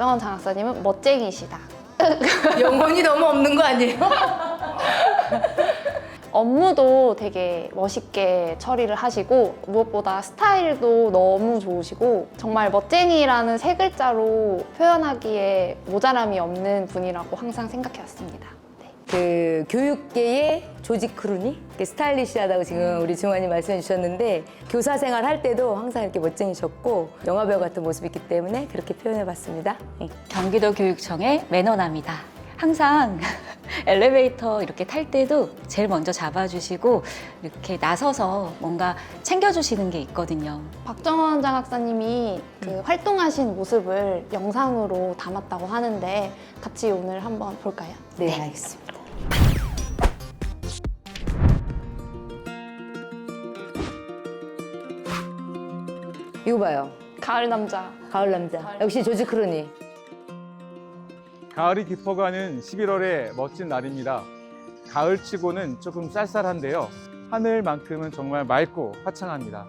박정원 장학사님은 멋쟁이시다. 영혼이 너무 없는 거 아니에요? 업무도 되게 멋있게 처리를 하시고 무엇보다 스타일도 너무 좋으시고 정말 멋쟁이라는 세 글자로 표현하기에 모자람이 없는 분이라고 항상 생각해 왔습니다. 네. 그 교육계의 조지 크루니 스타일리시하다고 지금 우리 중환이 말씀해 주셨는데 교사 생활 할 때도 항상 이렇게 멋쟁이셨고 영화배우 같은 모습이 있기 때문에 그렇게 표현해 봤습니다. 네. 경기도 교육청의 매너남이다. 항상 엘리베이터 이렇게 탈 때도 제일 먼저 잡아주시고 이렇게 나서서 뭔가 챙겨주시는 게 있거든요. 박정원 장학사님이 그 활동하신 모습을 영상으로 담았다고 하는데 같이 오늘 한번 볼까요? 네, 알겠습니다. 이거 봐요. 가을 남자. 가을 남자. 역시 조지 크루니. 가을이 깊어가는 11월의 멋진 날입니다. 가을치고는 조금 쌀쌀한데요. 하늘만큼은 정말 맑고 화창합니다.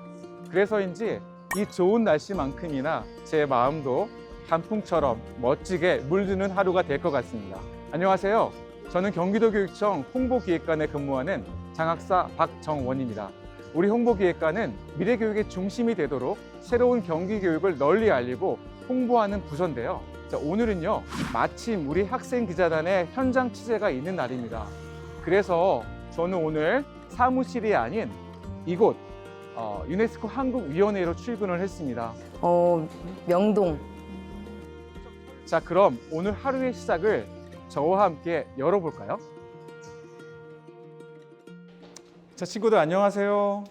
그래서인지 이 좋은 날씨만큼이나 제 마음도 단풍처럼 멋지게 물드는 하루가 될 것 같습니다. 안녕하세요. 저는 경기도교육청 홍보기획관에 근무하는 장학사 박정원입니다. 우리 홍보기획관은 미래교육의 중심이 되도록 새로운 경기교육을 널리 알리고 홍보하는 부서인데요. 자, 오늘은요, 마침 우리 학생 기자단의 현장 취재가 있는 날입니다. 그래서 저는 오늘 사무실이 아닌 이곳 어, 유네스코 한국위원회로 출근을 했습니다. 어, 명동. 자, 그럼 오늘 하루의 시작을 저와 함께 열어볼까요? 자, 친구들 안녕하세요.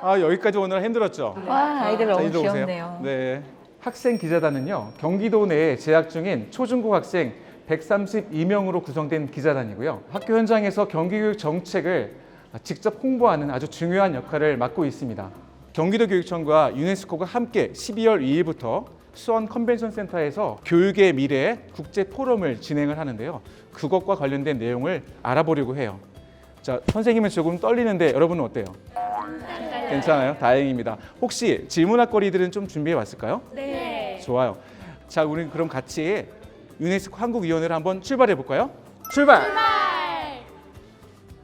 아, 여기까지 오늘 힘들었죠? 와 아이들 자, 너무 이리로 오세요. 귀엽네요. 네. 학생 기자단은요, 경기도 내에 재학 중인 초중고 학생 132명으로 구성된 기자단이고요. 학교 현장에서 경기교육 정책을 직접 홍보하는 아주 중요한 역할을 맡고 있습니다. 경기도 교육청과 유네스코가 함께 12월 2일부터 수원 컨벤션 센터에서 교육의 미래 국제 포럼을 진행을 하는데요. 그것과 관련된 내용을 알아보려고 해요. 자, 선생님은 조금 떨리는데 여러분은 어때요? 괜찮아요? 다행입니다. 혹시 질문할 거리들은 좀 준비해 왔을까요? 네. 좋아요. 자, 우리 그럼 같이 유네스코 한국위원회를 한번 출발해 볼까요? 출발!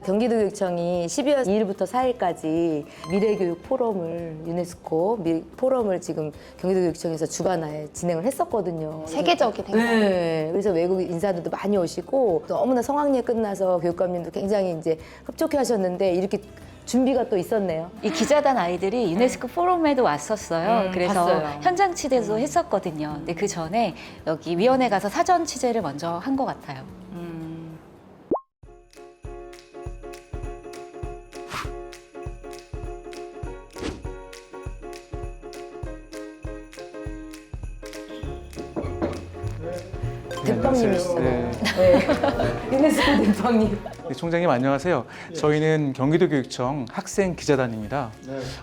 경기도교육청이 12월 2일부터 4일까지 미래교육 포럼을 유네스코 미, 포럼을 지금 경기도교육청에서 주관하에 진행을 했었거든요. 세계적인 행사. 네, 그래서 외국 인사들도 많이 오시고 너무나 성황리에 끝나서 교육감님도 굉장히 이제 흡족해 하셨는데 이렇게 준비가 또 있었네요. 이 기자단 아이들이 유네스코 포럼에도 왔었어요. 음, 그래서 봤어요. 현장 취재도 했었거든요. 근데 그 전에 여기 위원회 가서 사전 취재를 먼저 한 것 같아요. 대빵님이시잖아요. 네. 네. 유네스코 대빵님. 네, 총장님 안녕하세요. 저희는 경기도교육청 학생 기자단입니다.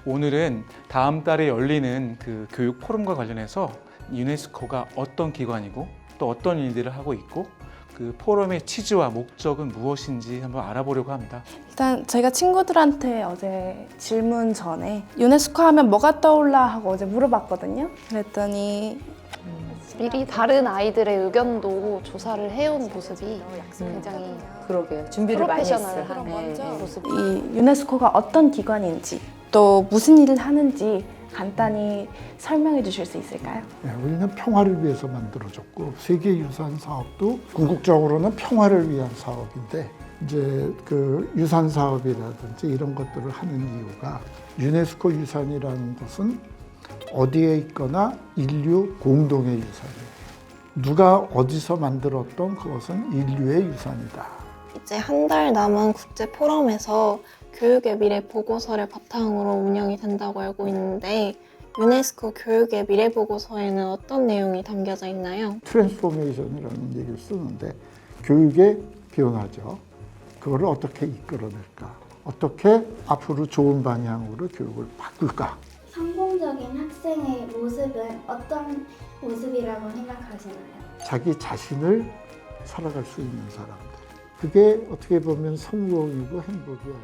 오늘은 다음 달에 열리는 그 교육 포럼과 관련해서 유네스코가 어떤 기관이고 또 어떤 일들을 하고 있고 그 포럼의 취지와 목적은 무엇인지 한번 알아보려고 합니다. 일단 제가 친구들한테 어제 질문 전에 유네스코 하면 뭐가 떠올라 하고 어제 물어봤거든요. 그랬더니 미리 다른 아이들의 의견도 조사를 해온 모습이 굉장히 그러게요. 준비를 많이 했어요. 프로페셔널한 네, 네. 모습. 이 유네스코가 어떤 기관인지 또 무슨 일을 하는지 간단히 설명해 주실 수 있을까요? 예, 우리는 평화를 위해서 만들어졌고 세계 유산 사업도 궁극적으로는 평화를 위한 사업인데 이제 그 유산 사업이라든지 이런 것들을 하는 이유가 유네스코 유산이라는 것은 어디에 있거나 인류 공동의 유산이에요. 누가 어디서 만들었던 그것은 인류의 유산이다. 이제 한 달 남은 국제 포럼에서 교육의 미래 보고서를 바탕으로 운영이 된다고 알고 있는데 유네스코 교육의 미래 보고서에는 어떤 내용이 담겨져 있나요? 트랜스포메이션이라는 얘기를 쓰는데 교육의 변화죠. 그거를 어떻게 이끌어낼까? 어떻게 앞으로 좋은 방향으로 교육을 바꿀까? 학생의 모습은 어떤 모습이라고 생각하시나요? 자기 자신을 살아갈 수 있는 사람들. 그게 어떻게 보면 성공이고 행복이야.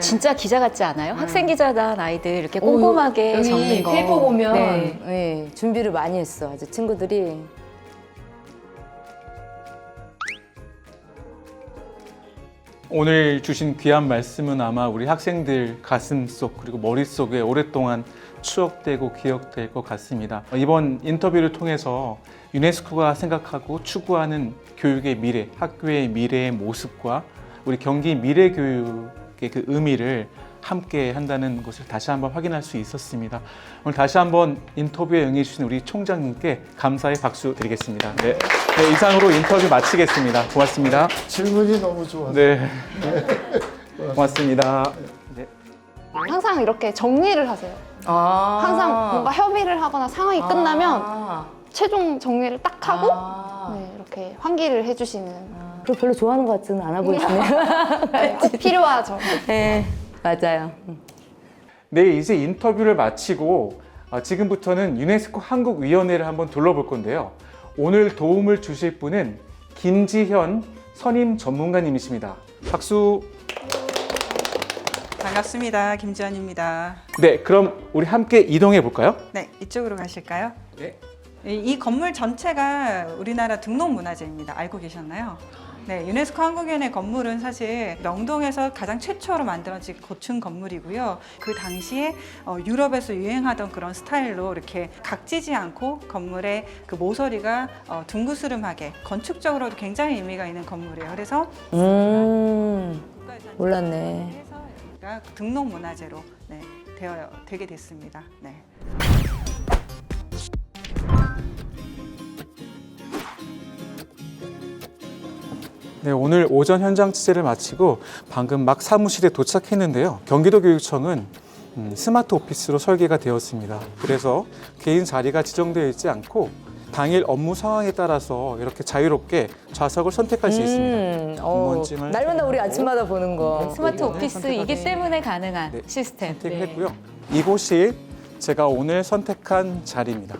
진짜 기자 같지 않아요? 학생 기자단 아이들 이렇게 꼼꼼하게 적는 거. 페이퍼 보면 네. 네, 준비를 많이 했어. 아주 친구들이. 오늘 주신 귀한 말씀은 아마 우리 학생들 가슴 속 그리고 머릿속에 오랫동안 추억되고 기억될 것 같습니다. 이번 인터뷰를 통해서 유네스코가 생각하고 추구하는 교육의 미래, 학교의 미래의 모습과 우리 경기 미래 교육의 그 의미를 함께 한다는 것을 다시 한번 확인할 수 있었습니다. 오늘 다시 한번 인터뷰에 응해주신 우리 총장님께 감사의 박수 드리겠습니다. 네. 네, 이상으로 인터뷰 마치겠습니다. 고맙습니다. 질문이 너무 좋았어요. 네. 고맙습니다. 네. 항상 이렇게 정리를 하세요. 아. 항상 뭔가 협의를 하거나 상황이 끝나면 아. 최종 정리를 딱 하고 아. 네, 이렇게 환기를 해주시는 그걸 별로 좋아하는 것 같지는 않아 보이시네요. 네, 꼭 필요하죠. 네, 맞아요. 네, 이제 인터뷰를 마치고 아, 지금부터는 유네스코 한국위원회를 한번 둘러볼 건데요. 오늘 도움을 주실 분은 김지현 선임 전문가님이십니다. 박수. 반갑습니다. 김지연입니다. 네, 그럼 우리 함께 이동해 볼까요? 네, 이쪽으로 가실까요? 네. 이, 이 건물 전체가 우리나라 등록문화재입니다. 알고 계셨나요? 네, 유네스코 한국위원회 건물은 사실 명동에서 가장 최초로 만들어진 고층 건물이고요. 그 당시에 어, 유럽에서 유행하던 그런 스타일로 이렇게 각지지 않고 건물의 그 모서리가 어, 둥그스름하게 건축적으로도 굉장히 의미가 있는 건물이에요. 그래서 음, 국가유산 몰랐네. 해서 여기가 등록문화재로 네, 되어 되게 됐습니다. 네. 네, 오늘 오전 현장 취재를 마치고 방금 막 사무실에 도착했는데요. 경기도교육청은 음, 스마트 오피스로 설계가 되었습니다. 그래서 개인 자리가 지정되어 있지 않고 당일 업무 상황에 따라서 이렇게 자유롭게 좌석을 선택할 수 있습니다. 음, 어, 날마다 우리 아침마다 보는 거. 스마트 이거는 오피스이기 때문에 가능한 네, 시스템. 선택을 네. 했고요. 이곳이 제가 오늘 선택한 자리입니다.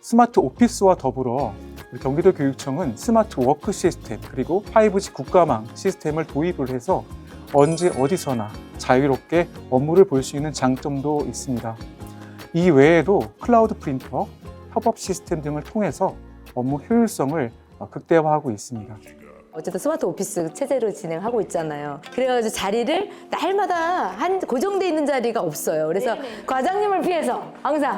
스마트 오피스와 더불어 경기도 교육청은 스마트 워크 시스템 그리고 5G 국가망 시스템을 도입을 해서 언제 어디서나 자유롭게 업무를 볼 수 있는 장점도 있습니다. 이 외에도 클라우드 프린터, 협업 시스템 등을 통해서 업무 효율성을 어, 극대화하고 있습니다. 어쨌든 스마트 오피스 체제로 진행하고 있잖아요. 그래가지고 자리를 날마다 한 고정돼 있는 자리가 없어요. 그래서 과장님을 피해서 항상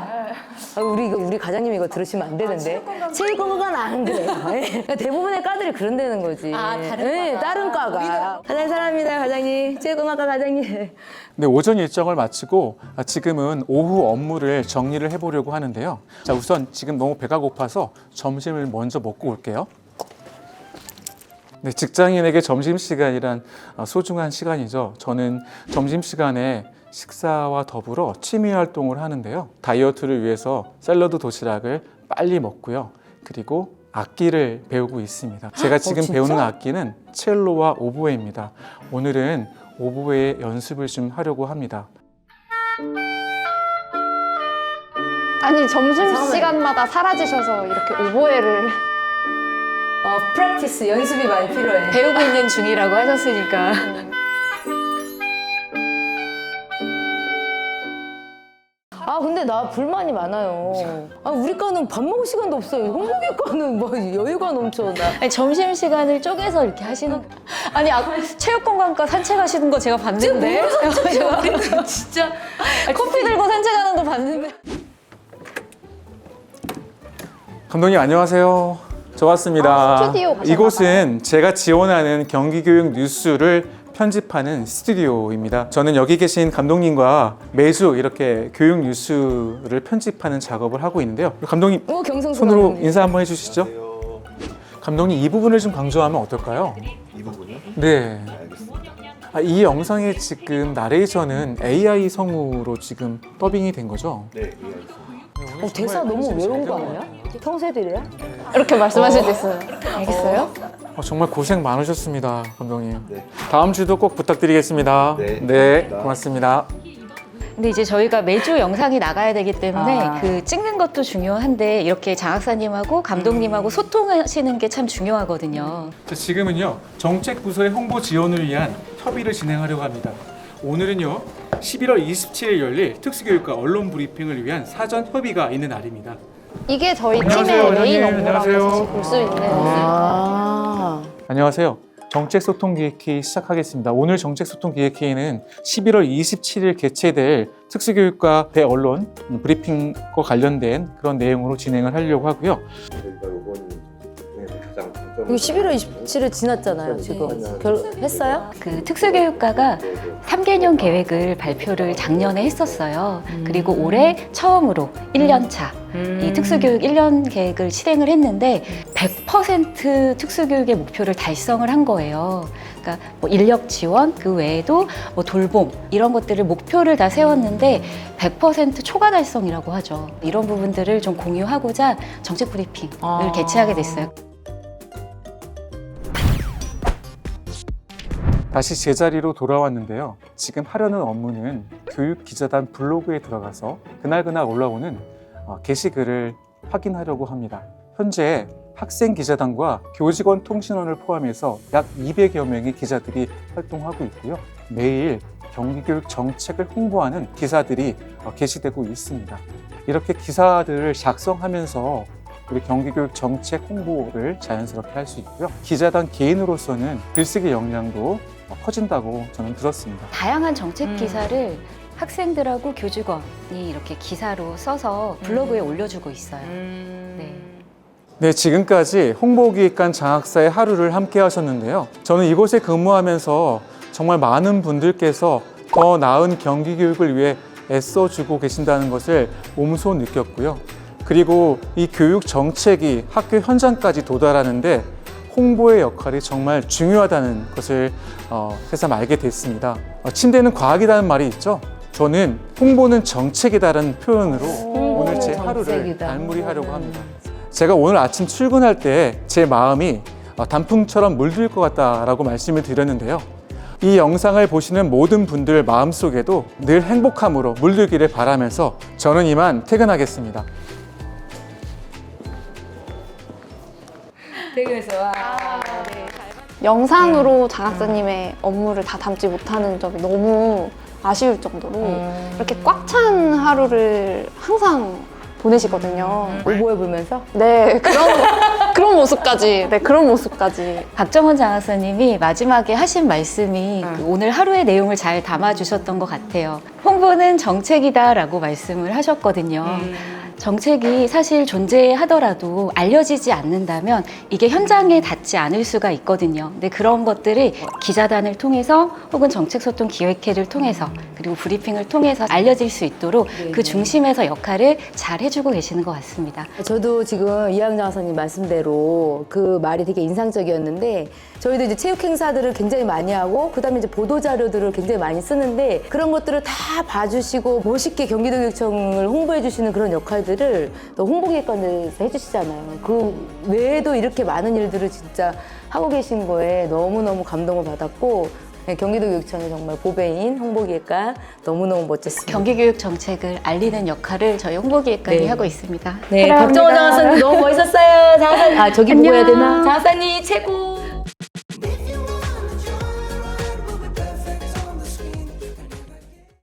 아, 우리 이거 우리 과장님 이거 들으시면 안 되는데 체육관광은 안 그래요. 예. 그러니까 대부분의 과들이 그런다는 거지. 아, 다른 예, 과가. 다른 과가. 가장 사랑합니다, 과장님. 체육관광과 과장님. 네, 오전 일정을 마치고 아, 지금은 오후 업무를 정리를 해보려고 하는데요. 자, 우선 지금 너무 배가 고파서 점심을 먼저 먹고 올게요. 네, 직장인에게 점심 시간이란 아, 소중한 시간이죠. 저는 점심 시간에 식사와 더불어 취미 활동을 하는데요. 다이어트를 위해서 샐러드 도시락을 빨리 먹고요. 그리고 악기를 배우고 있습니다. 제가 지금 진짜? 배우는 악기는 첼로와 오보에입니다. 오늘은 오보에 연습을 좀 하려고 합니다. 아니 점심 시간마다 사라지셔서 이렇게 오보에를 어, 프랙티스 연습이 많이 필요해. 배우고 있는 중이라고 하셨으니까. 아 근데 나 불만이 많아요. 아 우리 과는 밥 먹을 시간도 없어요. 홍보기 과는 뭐 여유가 넘쳐 나. 아니, 점심 시간을 쪼개서 이렇게 하시는. 아니 아, 체육관광과 산책하시는 거 제가 봤는데. 제가 진짜 커피 들고 산책하는 거 봤는데. 감독님 안녕하세요. 저 왔습니다. 아, 스튜디오 가셨나 이곳은 제가 지원하는 경기교육 뉴스를 편집하는 스튜디오입니다. 저는 여기 계신 감독님과 매주 이렇게 교육 뉴스를 편집하는 작업을 하고 있는데요. 감독님 오 경성 손으로 인사 한번 해주시죠. 감독님 이 부분을 좀 강조하면 어떨까요? 이 부분이요? 네. 알겠습니다. 아, 이 영상의 지금 나레이션은 AI 성우로 지금 더빙이 된 거죠? 네. 어, 대사 너무 외운 거 아니야? 평소에도 이래요? 이렇게 말씀하실 때 있어요. 알겠어요? 어, 정말 고생 많으셨습니다, 감독님. 네. 다음 주도 꼭 부탁드리겠습니다. 네, 네 고맙습니다. 고맙습니다. 근데 이제 저희가 매주 영상이 나가야 되기 때문에 아. 그 찍는 것도 중요한데 이렇게 장학사님하고 감독님하고 소통하시는 게 참 중요하거든요. 자, 지금은요 정책 부서의 홍보 지원을 위한 협의를 진행하려고 합니다. 오늘은요 11월 27일 열릴 특수교육과 언론 브리핑을 위한 사전 협의가 있는 날입니다. 이게 저희 안녕하세요, 팀의 메인 원장님. 업무라고 안녕하세요. 사실 볼수 있는 아. 안녕하세요. 정책소통기획회의 시작하겠습니다. 오늘 정책소통기획회의는 11월 27일 개최될 특수교육과 대언론 브리핑과 관련된 그런 내용으로 진행을 하려고 하고요. 저희가 이번 이거 11월 27일 지났잖아요, 지금. 결, 했어요? 그 특수교육과가 3개년 계획을 발표를 작년에 했었어요. 그리고 올해 처음으로 1년차 이 특수교육 1년 계획을 실행을 했는데 100% 특수교육의 목표를 달성을 한 거예요. 그러니까 뭐 인력 지원 그 외에도 뭐 돌봄 이런 것들을 목표를 다 세웠는데 100% 초과 달성이라고 하죠. 이런 부분들을 좀 공유하고자 정책 브리핑을 아. 개최하게 됐어요. 다시 제자리로 돌아왔는데요. 지금 하려는 업무는 교육기자단 블로그에 들어가서 그날그날 올라오는 어, 게시글을 확인하려고 합니다. 현재 학생 기자단과 교직원 통신원을 포함해서 약 200여 명의 기자들이 활동하고 있고요. 매일 경기교육 정책을 홍보하는 기사들이 어, 게시되고 있습니다. 이렇게 기사들을 작성하면서 우리 경기교육 정책 홍보를 자연스럽게 할 수 있고요. 기자단 개인으로서는 글쓰기 역량도 어, 커진다고 저는 들었습니다. 다양한 정책 음. 기사를 학생들하고 교직원이 이렇게 기사로 써서 블로그에 올려주고 있어요. 네. 네, 지금까지 홍보기획관 장학사의 하루를 함께 하셨는데요. 저는 이곳에 근무하면서 정말 많은 분들께서 더 나은 경기 교육을 위해 애써주고 계신다는 것을 몸소 느꼈고요. 그리고 이 교육 정책이 학교 현장까지 도달하는데 홍보의 역할이 정말 중요하다는 것을 어, 새삼 알게 됐습니다. 어, 침대는 과학이라는 말이 있죠. 저는 홍보는 정책이다라는 표현으로 오늘 제 하루를 정책이다. 마무리하려고 합니다. 제가 오늘 아침 출근할 때 제 마음이 어, 단풍처럼 물들 것 같다라고 말씀을 드렸는데요. 이 영상을 보시는 모든 분들 마음속에도 늘 행복함으로 물들기를 바라면서 저는 이만 퇴근하겠습니다. 되게해서 와. 영상으로 장학사님의 업무를 다 담지 못하는 점이 너무 아쉬울 정도로 음. 이렇게 꽉 찬 하루를 항상 보내시거든요. 오보해 불면서? 네, 그런, 그런 모습까지, 네, 그런 모습까지. 박정원 장학사님이 마지막에 하신 말씀이 음. 그 오늘 하루의 내용을 잘 담아주셨던 것 같아요. 홍보는 정책이다라고 말씀을 하셨거든요. 음. 정책이 사실 존재하더라도 알려지지 않는다면 이게 현장에 닿지 않을 수가 있거든요. 근데 그런 것들을 기자단을 통해서 혹은 정책소통 기획회를 통해서 그리고 브리핑을 통해서 알려질 수 있도록 그 중심에서 역할을 잘 해주고 계시는 것 같습니다. 저도 지금 이항 장사님 말씀대로 그 말이 되게 인상적이었는데 저희도 이제 체육 행사들을 굉장히 많이 하고 그다음에 이제 보도 자료들을 굉장히 많이 쓰는데 그런 것들을 다 봐주시고 멋있게 경기도교육청을 홍보해 주시는 그런 역할들 을또 홍보기획관에서 해주시잖아요. 그 외에도 이렇게 많은 일들을 진짜 하고 계신 거에 너무너무 감동을 받았고 네, 경기도교육청의 정말 보배인 홍보기획관 너무너무 멋졌습니다. 경기교육 정책을 알리는 역할을 저희 홍보기획관이 네. 하고 있습니다. 네, 사랑합니다. 박정원 장사님 너무 멋있었어요. 장사, 아 저기 보고 해야. 되나? 장사님 최고.